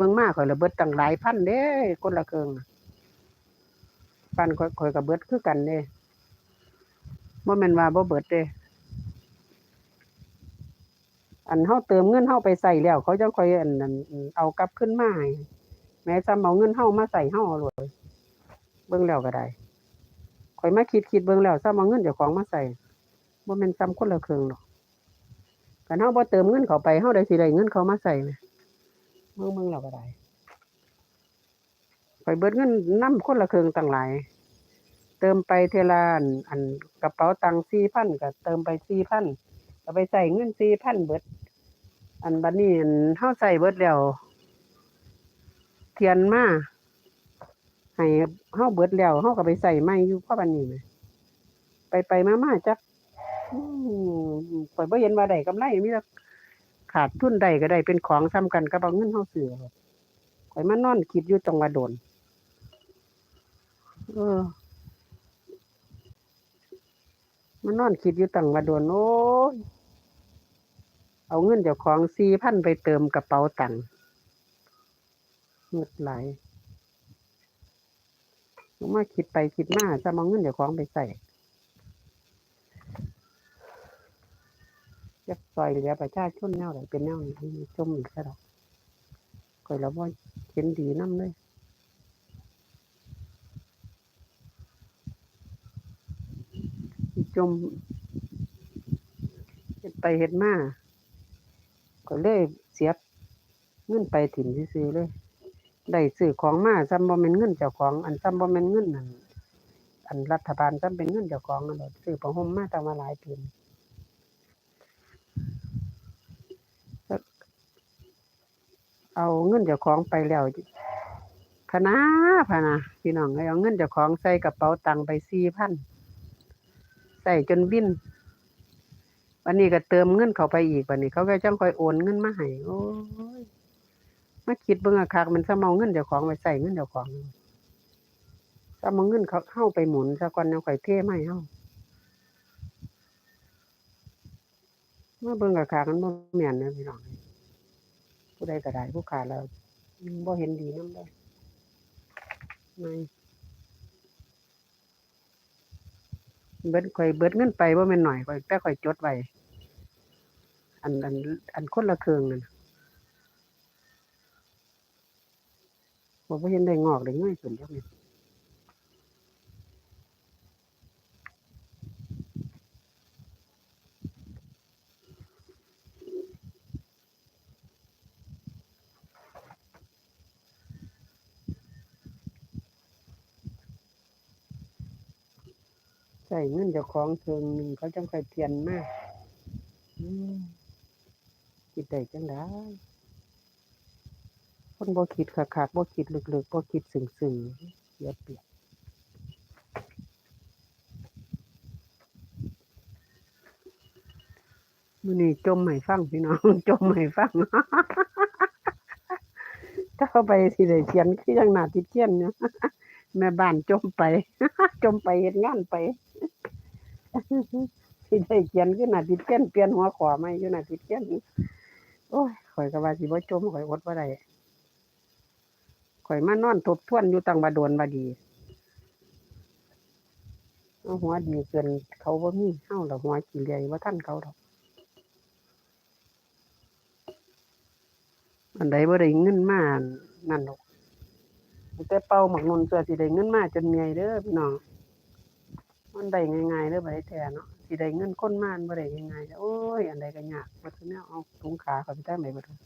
เบิ่งมาข่อยละเบิดตั้งหลายพันเด้คนละเครื่องปันข่อยข่อยก็เบิดคือกันเด้บ่แม่นว่าบ่เบิดเด้อันเฮาเติมเงินเฮาไปใส่แล้ว เขาจังค่อยอันนั้นเอากลับขึ้นมาให้แม้ซ้ำเอาเงินเฮามาใส่เฮาเอาโลดเบิ่งแล้วก็ได้ข่อยมาคิดคิดเบิ่งแล้วซ้ำเอาเงินเจ้าของมาใส่บ่แม่นซ้ำคนละเครื่องดอกคันเฮาบ่เติมเงินเขาไปเฮาได้สิได้เงินเขามาใส่แหม เมืองเมืองเราก็ได้ไปเบิดเงินน้ำคนละเครื่องต่างหลาย เติมไปเทละอันอันกระเป๋าตังสี่พันก็เติมไปสี่พันก็ไปใส่เงินสี่พันเบิด อันบัดนี้อันเฮาใส่เบิดแล้วเทียนมาให้เฮาเบิดแล้วเฮาก็ไปใส่ใหม่อยู่เพราะบัดนี้แหมไปไปมามาจักอืมข่อยบ่เห็นว่าได้กำไรมีแต่ ขาดทุนใดก็ได้เป็นของซ้ำกันกับเอาเงินเฮาซื้อครับข่อยมานอนคิดอยู่จังว่าโดน เออมานอนคิดอยู่ตังว่าโดนโอ้ยเอาเงินเจ้าของสี่พันไปเติมกระเป๋าตังค์เงิดไหลมาคิดไปคิดมาจะเอาเงินเจ้าของไปใส่ จะซอยเหลือประชาชนแนวไหนเป็นแนวนี้จมอีกแล้วข่อยแล้วว่าเห็นดีน้ำเลยจมเฮ็ดไปเฮ็ดมาก็เลยเสียบเงินไปถิ่มซื่อเลยได้ซื้อของมาซ้ำบ่แม่นเงินเจ้าของอันซ้ำบ่แม่นเงินอันอันรัฐบาลซ้ำเป็นเงินเจ้าของอันนั้นซื้อผ้าห่มมาตั้งมาหลายปีแล้ว เอาเงินเจ้าของไปแล้วพะนาพะนาพี่น้องเอาเงินเจ้าของใส่กระเป๋าตังค์ไป4,000ใส่จนวินวันนี้ก็เติมเงินเขาไปอีกวันนี้ เขาก็จังคอยโอนเงินมาให้โอ้ยมาคิดเบิ่งอะคักมันสมอาเงินเจ้าของไปใส่เงินเจ้าของสมอาเงินเขาเข้าไปหมุนซะก่อนแล้วค่อยเทมาให้เฮามาเบิ่งอะคักมันบ่แม่นนะพี่น้อง ผู้ใดก็ได้ผู้ขาดแล้วบ่เห็นดีน้ำได้ไม่เบิดข่อยเบิดเงินไปว่าแม่นหน่อยข่อยแต่ข่อยจดไว้อันอันอันคนละเครื่องนั่นน่ะบ่าเห็นได้งอกได้ง่ายขึ้นจักนิด ใส่เงินเจ้าของเครื่องหนึงเขาจังค่อยเทียนมาอืมคิดได้จังได๋คนบ่คิดคักๆบ่คิดลึกๆบ่คิดซึ้งๆเสียเปรียบมื้อนี้จมให้ฟังพี่น้องจมให้ฟังถ้าเอาไปสิได้เขียนคือจังหน้าติดเขียนเนี่ยแม่บ้านจมไป จมไปเฮ็ดงานไป สิได้เขียนคือหน้าติดเขียนเปลี่ยนหัวข้อใหม่อยู่หน้าติดเขียนโอ้ยข่อยก็ว่าสิบ่จมข่อยอดบ่ได้ข่อยมานอนทบทวนอยู่ตังว่าโดนว่าดีเอาหัวดีเกินเขาบ่มีเฮาดอกหัวขี้เหร่บ่ทันเขาดอกอันใดบ่ได้เงินมานั่นดอกแต่เป่าหมักนนเสื้อสิได้เงินมาจนเมียเด้อพี่น้อง มันได้ง่ายๆเด้อบ่ได้แท้เนาะสิได้เงินคนมามันบ่ได้ง่ายๆโอ้ยอันใดก็ยากบ่ถึงแนวเอาถุงขาเขาไปทางไหนบ่ถูก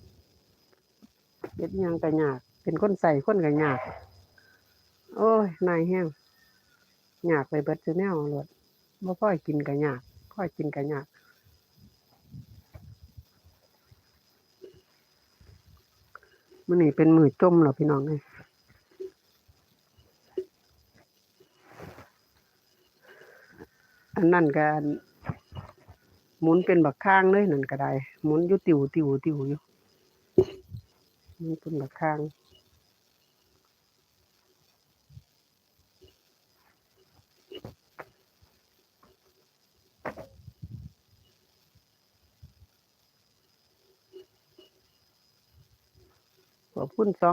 เฮ็ดหยังก็ยาก เป็นคนใส่คนก็ยาก โอ้ยนายแฮงยากไปเบิดซุแนวโลดบ่พอให้กินก็ยากพอให้กินก็ยากมื้อนี้เป็นมื้อจมแล้วพี่น้องเอ้ย อันนั้นก็อันหมุนเป็นบักข้างเลยนั่นก็ได้หมุนอยู่ติวติวติวอยู่หมุนเป็นบักข้างคูณสอง